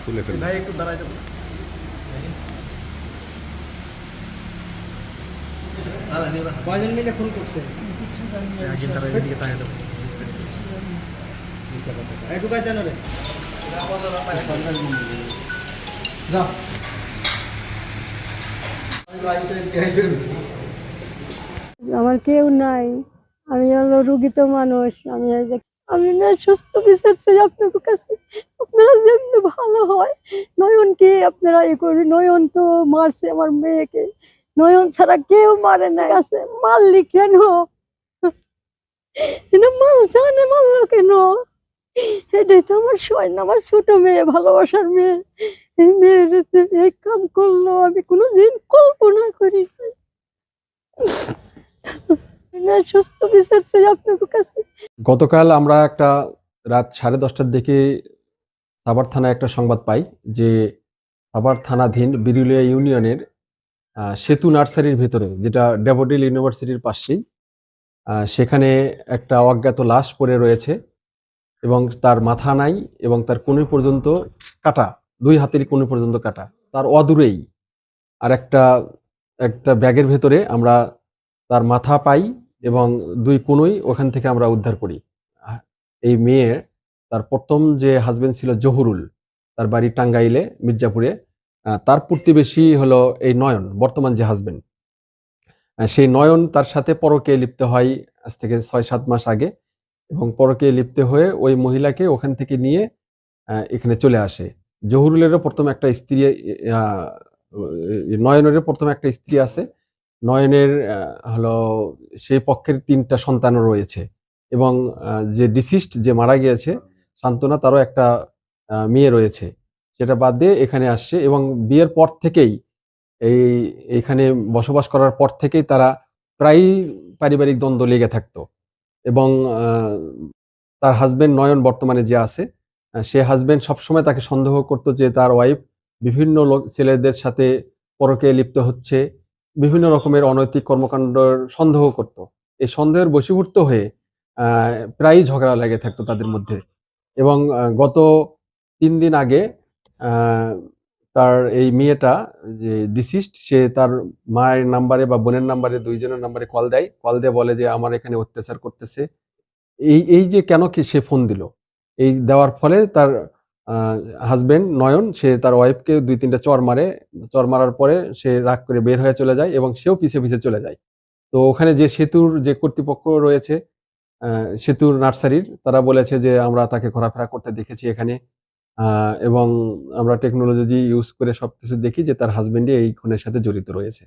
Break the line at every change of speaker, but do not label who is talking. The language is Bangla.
খুলে ফেলুন।
ভাই একটু দাঁড়াই দেবো
কয়জন মিলে ফোন করছে?
একদিন দাঁড়াই এদিকে তাকাই দেবো
একটু কাজ জানো রে।
যাও।
আমার কেউ নাই। আমি হলো রুগী তো মানুষ, আমি আমি না সুস্থ বিচার চাই কাছে। আপনারা যেমনি ভালো হয়। নয়নকে আপনারা এ করে নয়ন তো মারছে আমার মেয়েকে। নয়ন ছাড়া কেউ মারে না আছে মারলি কেন? মাল জানে মারলো কেন? এটাই তো আমার না আমার ছোট মেয়ে, ভালোবাসার মেয়ে। মেয়ের এই কাম করল, আমি কোনোদিন কল্পনা করি নাই।
গতকাল আমরা একটা রাত সাড়ে দশটার দিকে সাভার থানায় একটা সংবাদ পাই যে সাভার থানাধীন বিরুলিয়া ইউনিয়নের সেতু নার্সারির ভেতরে, যেটা ডেভোডিল ইউনিভার্সিটির পাশেই সেখানে একটা অজ্ঞাত লাশ পড়ে রয়েছে এবং তার মাথা নাই এবং তার কোণে পর্যন্ত কাটা, দুই হাতের কোণে পর্যন্ত কাটা, তার অদূরেই। আর একটা একটা ব্যাগের ভেতরে আমরা তার মাথা পাই এবং দুই কোনোই ওখান থেকে আমরা উদ্ধার করি। এই মেয়ে, তার প্রথম যে হাজবেন্ড ছিল জহুরুল, তার বাড়ি টাঙ্গাইলে, মির্জাপুরে তার প্রতিবেশী হলো এই নয়ন, বর্তমান যে হাজবেন্ড সেই নয়ন তার সাথে পরকে লিপ্ত হয় আজ থেকে ছয় সাত মাস আগে এবং পরকে লিপ্ত হয়ে ওই মহিলাকে ওখান থেকে নিয়ে এখানে চলে আসে। জহুরুলেরও প্রথম একটা স্ত্রী নয়নেরও প্রথম একটা স্ত্রী আছে। নয়নের হলো সেই পক্ষের তিনটা সন্তানও রয়েছে এবং যে ডিসিস্ট যে মারা গিয়েছে, সান্ত্বনা তারও একটা মেয়ে রয়েছে। সেটা বাদ দিয়ে এখানে আসছে এবং বিয়ের পর থেকেই এই, এখানে বসবাস করার পর থেকেই তারা প্রায়ই পারিবারিক দ্বন্দ্ব লেগে থাকতো এবং তার হাজবেন্ড নয়ন বর্তমানে যে আছে সে হাজবেন্ড সবসময় তাকে সন্দেহ করতো যে তার ওয়াইফ বিভিন্ন লোক, ছেলেদের সাথে পরকে লিপ্ত হচ্ছে বিভিন্ন রকমের অনৈতিক কর্মকাণ্ডের সন্দেহ করত। এই সন্দেহের বশীভূত হয়ে প্রায়ই ঝগড়া লেগে থাকতো তাদের মধ্যে এবং গত তিন দিন আগে তার এই মেয়েটা যে ডিসিস্ট সে তার মায়ের নাম্বারে বা বোনের নাম্বারে, দুইজনের নাম্বারে কল দেয়। কল দিয়ে বলে যে, আমার এখানে অত্যাচার করতেছে। এই এই যে কেন কি সে ফোন দিল? এই দেওয়ার ফলে তার হাজবেন্ড নয়ন, সে তার ওয়াইফকে দুই তিনটা চর মারে। চর মারার পরে সে রাগ করে বের হয়ে চলে যায় এবং সেও পিছে পিছে চলে যায়। তো ওখানে যে সেতুর, যে কর্তৃপক্ষ রয়েছে সেতুর নার্সারির, তারা বলেছে যে আমরা তাকে ঘোরাফেরা করতে দেখেছি এখানে। এবং আমরা টেকনোলজি ইউজ করে সবকিছু দেখি যে তার হাজবেন্ডই এই খুনের সাথে জড়িত রয়েছে।